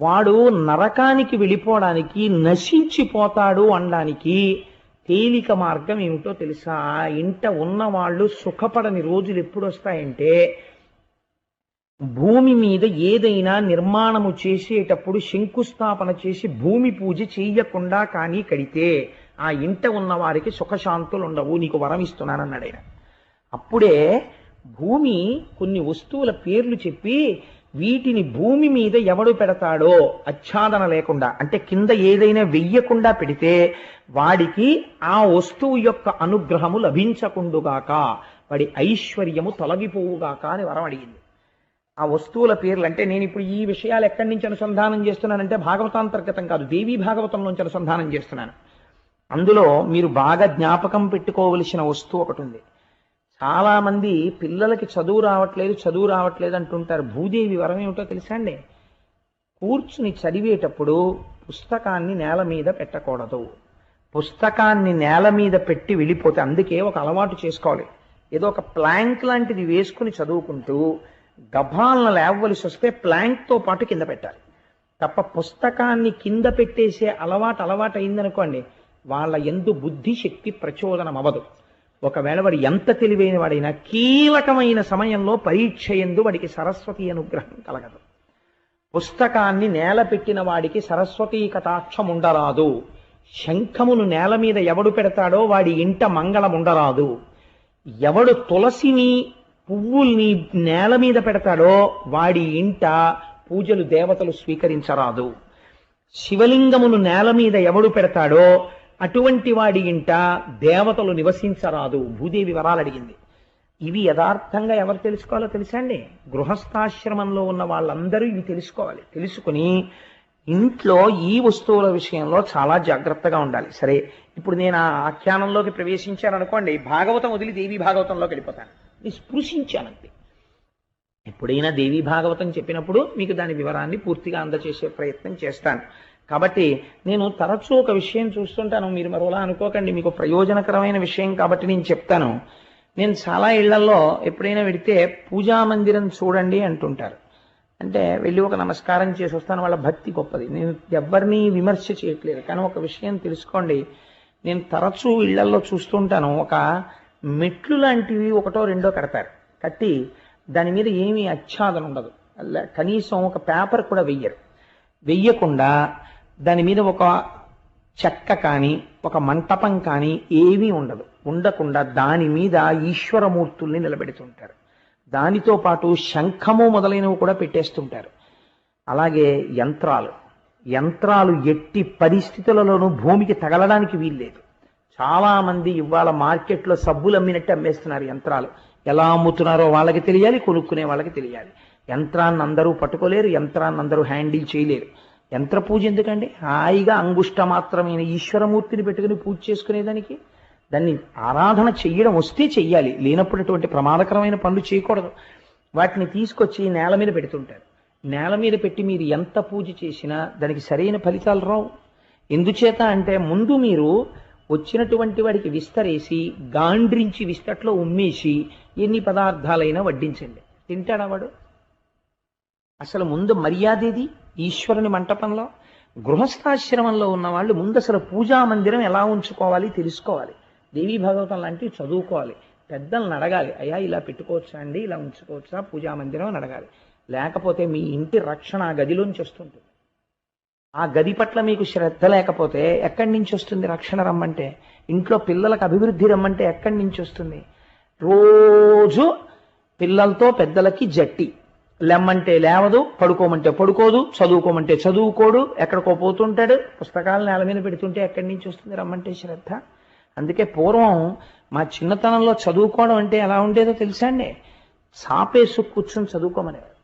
వాడు నరకానికి వెళ్ళిపోవడానికి నశించిపోతాడు అనడానికి తేలిక మార్గం ఏమిటో తెలుసా? ఆ ఇంట ఉన్న వాళ్ళు సుఖపడని రోజులు ఎప్పుడు వస్తాయంటే భూమి మీద ఏదైనా నిర్మాణము చేసేటప్పుడు శంకుస్థాపన చేసి భూమి పూజ చేయకుండా కానీ కడితే ఆ ఇంట ఉన్న వారికి సుఖశాంతులు ఉండవు. నీకు వరం ఇస్తున్నానన్నాడు ఆయన. అప్పుడే భూమి కొన్ని వస్తువుల పేర్లు చెప్పి వీటిని భూమి మీద ఎవడు పెడతాడో ఆచ్ఛాదన లేకుండా అంటే కింద ఏదైనా వెయ్యకుండా పెడితే వాడికి ఆ వస్తువు యొక్క అనుగ్రహము లభించకుండుగాక వాడి ఐశ్వర్యము తొలగిపోవుగాక అని వరం అడిగింది. ఆ వస్తువుల పేర్లు అంటే నేను ఇప్పుడు ఈ విషయాలు ఎక్కడి నుంచి అనుసంధానం చేస్తున్నానంటే భాగవతాంతర్గతం కాదు దేవీ భాగవతం నుంచి అనుసంధానం చేస్తున్నాను. అందులో మీరు బాగా జ్ఞాపకం పెట్టుకోవలసిన వస్తువు ఒకటి ఉంది. చాలామంది పిల్లలకి చదువు రావట్లేదు చదువు రావట్లేదు అంటుంటారు. భూదేవి వరం ఏమిటో తెలుసా అండి? కూర్చుని చదివేటప్పుడు పుస్తకాన్ని నేల మీద పెట్టకూడదు. పుస్తకాన్ని నేల మీద పెట్టి వెళ్ళిపోతే అందుకే ఒక అలవాటు చేసుకోవాలి. ఏదో ఒక ప్లాంక్ లాంటిది వేసుకుని చదువుకుంటూ గభాలను లేవలసి వస్తే ప్లాంక్తో పాటు కింద పెట్టాలి. తప్ప పుస్తకాన్ని కింద పెట్టేసే అలవాటు అలవాటు అయిందనుకోండి వాళ్ళ ఎందు బుద్ధి శక్తి ప్రచోదనం అవ్వదు ఒకవేళ వాడు ఎంత తెలివైన వాడైనా కీలకమైన సమయంలో పరీక్ష ఎందు వాడికి సరస్వతి అనుగ్రహం కలగదు. పుస్తకాన్ని నేల పెట్టిన వాడికి సరస్వతీ కటాక్షం ఉండరాదు. శంఖమును నేల మీద ఎవడు పెడతాడో వాడి ఇంట మంగళం ఉండరాదు. ఎవడు తులసిని పువ్వుల్ని నేల మీద పెడతాడో వాడి ఇంట పూజలు దేవతలు స్వీకరించరాదు. శివలింగమును నేల మీద ఎవడు పెడతాడో అటువంటి వాడి ఇంట దేవతలు నివసించరాదు. భూదేవి వరాలు అడిగింది. ఇవి యథార్థంగా ఎవరు తెలుసుకోవాలో తెలుసా అండి? గృహస్థాశ్రమంలో ఉన్న వాళ్ళందరూ ఇవి తెలుసుకోవాలి. తెలుసుకుని ఇంట్లో ఈ వస్తువుల విషయంలో చాలా జాగ్రత్తగా ఉండాలి. సరే ఇప్పుడు నేను ఆ ఆఖ్యానంలోకి ప్రవేశించాను అనుకోండి భాగవతం వదిలి దేవి భాగవతంలోకి వెళ్ళిపోతాను. నేను స్పృశించానంతే. ఎప్పుడైనా దేవి భాగవతం చెప్పినప్పుడు మీకు దాని వివరాన్ని పూర్తిగా అందజేసే ప్రయత్నం చేస్తాను. కాబట్టి నేను తరచూ ఒక విషయం చూస్తుంటాను. మీరు మరోలా అనుకోకండి మీకు ప్రయోజనకరమైన విషయం కాబట్టి నేను చెప్తాను. నేను చాలా ఇళ్ళలో ఎప్పుడైనా వెడితే పూజా మందిరం చూడండి అంటుంటారు. అంటే వెళ్ళి ఒక నమస్కారం చేసి వస్తాను వాళ్ళ భక్తి గొప్పది. నేను ఎవరిని విమర్శ చేయట్లేదు. కానీ ఒక విషయం తెలుసుకోండి నేను తరచూ ఇళ్ళలో చూస్తుంటాను. ఒక మెట్లు లాంటివి ఒకటో రెండో కడతారు. కట్టి దాని మీద ఏమీ ఆచ్ఛాదన ఉండదు. కనీసం ఒక పేపర్ కూడా వెయ్యరు. వెయ్యకుండా దాని మీద ఒక చెక్క కానీ ఒక మంటపం కానీ ఏమీ ఉండదు. ఉండకుండా దాని మీద ఈశ్వరమూర్తుల్ని నిలబెడుతుంటారు. దానితో పాటు శంఖము మొదలైనవి కూడా పెట్టేస్తుంటారు. అలాగే యంత్రాలు. యంత్రాలు ఎట్టి పరిస్థితులలోనూ భూమికి తగలడానికి వీల్లేదు. చాలామంది ఇవాళ మార్కెట్లో సబ్బులు అమ్మినట్టు అమ్మేస్తున్నారు యంత్రాలు. ఎలా అమ్ముతున్నారో వాళ్ళకి తెలియాలి కొనుక్కునే వాళ్ళకి తెలియాలి. యంత్రాన్ని అందరూ పట్టుకోలేరు యంత్రాన్ని అందరూ హ్యాండిల్ చేయలేరు. యంత్ర పూజ ఎందుకండి? హాయిగా అంగుష్ట మాత్రమైన ఈశ్వరమూర్తిని పెట్టుకుని పూజ చేసుకునేదానికి. దాన్ని ఆరాధన చెయ్యడం వస్తే చెయ్యాలి. లేనప్పుడు అటువంటి ప్రమాదకరమైన పనులు చేయకూడదు. వాటిని తీసుకొచ్చి నేల మీద పెడుతుంటారు. నేల మీద పెట్టి మీరు ఎంత పూజ చేసినా దానికి సరైన ఫలితాలు రావు. ఎందుచేత అంటే ముందు మీరు వచ్చినటువంటి వాడికి విస్తరేసి గాండ్రించి విస్తట్లో ఉమ్మేసి ఎన్ని పదార్థాలైనా వడ్డించండి. తింటాడా వాడు? అసలు ముందు మర్యాదేది? ఈశ్వరుని మంటపంలో? గృహస్థాశ్రమంలో ఉన్న వాళ్ళు ముందు అసలు పూజా మందిరం ఎలా ఉంచుకోవాలి తెలుసుకోవాలి. దేవీ భాగవతం లాంటివి చదువుకోవాలి. పెద్దలను అడగాలి. అయ్యా ఇలా పెట్టుకోవచ్చా అండి? ఇలా ఉంచుకోవచ్చా? పూజా మందిరం అని అడగాలి. లేకపోతే మీ ఇంటి రక్షణ ఆ గదిలోంచి వస్తుంటుంది. ఆ గది పట్ల మీకు శ్రద్ధ లేకపోతే ఎక్కడి నుంచి వస్తుంది రక్షణ రమ్మంటే? ఇంట్లో పిల్లలకు అభివృద్ధి రమ్మంటే ఎక్కడి నుంచి వస్తుంది? రోజు పిల్లలతో పెద్దలకి జట్టి. లెమ్మంటే లేవదు పడుకోమంటే పడుకోదు చదువుకోమంటే చదువుకోడు ఎక్కడికో పోతుంటాడు పుస్తకాలు నేల మీద పెడుతుంటే ఎక్కడి నుంచి వస్తుంది రమ్మంటే శ్రద్ధ. అందుకే పూర్వం మా చిన్నతనంలో చదువుకోవడం అంటే ఎలా ఉండేదో తెలుసా అండి? సాపేసు కూర్చొని చదువుకోమనేవారు.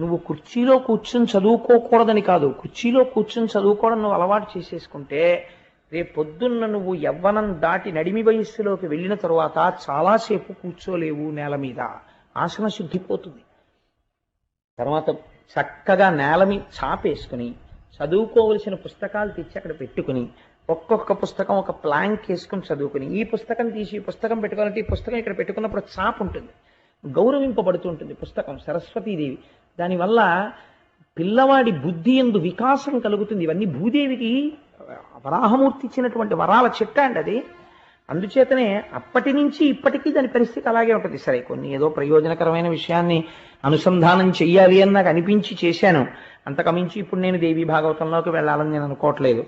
నువ్వు కుర్చీలో కూర్చుని చదువుకోకూడదని కాదు కుర్చీలో కూర్చుని చదువుకోవడం నువ్వు అలవాటు చేసేసుకుంటే రేపు పొద్దున్న నువ్వు యవ్వనం దాటి నడిమి వయస్సులోకి వెళ్ళిన తరువాత చాలాసేపు కూర్చోలేవు నేల మీద. ఆసన శుద్ధిపోతుంది తర్వాత చక్కగా నేలమి చాపేసుకుని చదువుకోవలసిన పుస్తకాలు తెచ్చి అక్కడ పెట్టుకుని ఒక్కొక్క పుస్తకం ఒక ప్లాంక్ వేసుకుని చదువుకుని ఈ పుస్తకం తీసి ఈ పుస్తకం పెట్టుకోవాలంటే ఈ పుస్తకం ఇక్కడ పెట్టుకున్నప్పుడు చాప్ ఉంటుంది. గౌరవింపబడుతూ ఉంటుంది పుస్తకం సరస్వతీదేవి. దానివల్ల పిల్లవాడి బుద్ధి ఎందు వికాసం కలుగుతుంది. ఇవన్నీ భూదేవికి వరాహమూర్తి ఇచ్చినటువంటి వరాల చిట్ట అండి అది. అందుచేతనే అప్పటి నుంచి ఇప్పటికీ దాని పరిస్థితి అలాగే ఉంటుంది. సరే కొన్ని ఏదో ప్రయోజనకరమైన విషయాన్ని అనుసంధానం చెయ్యాలి అని నాకు అనిపించి చేశాను. అంతకమించి ఇప్పుడు నేను దేవి భాగవతంలోకి వెళ్ళాలని నేను అనుకోవట్లేదు.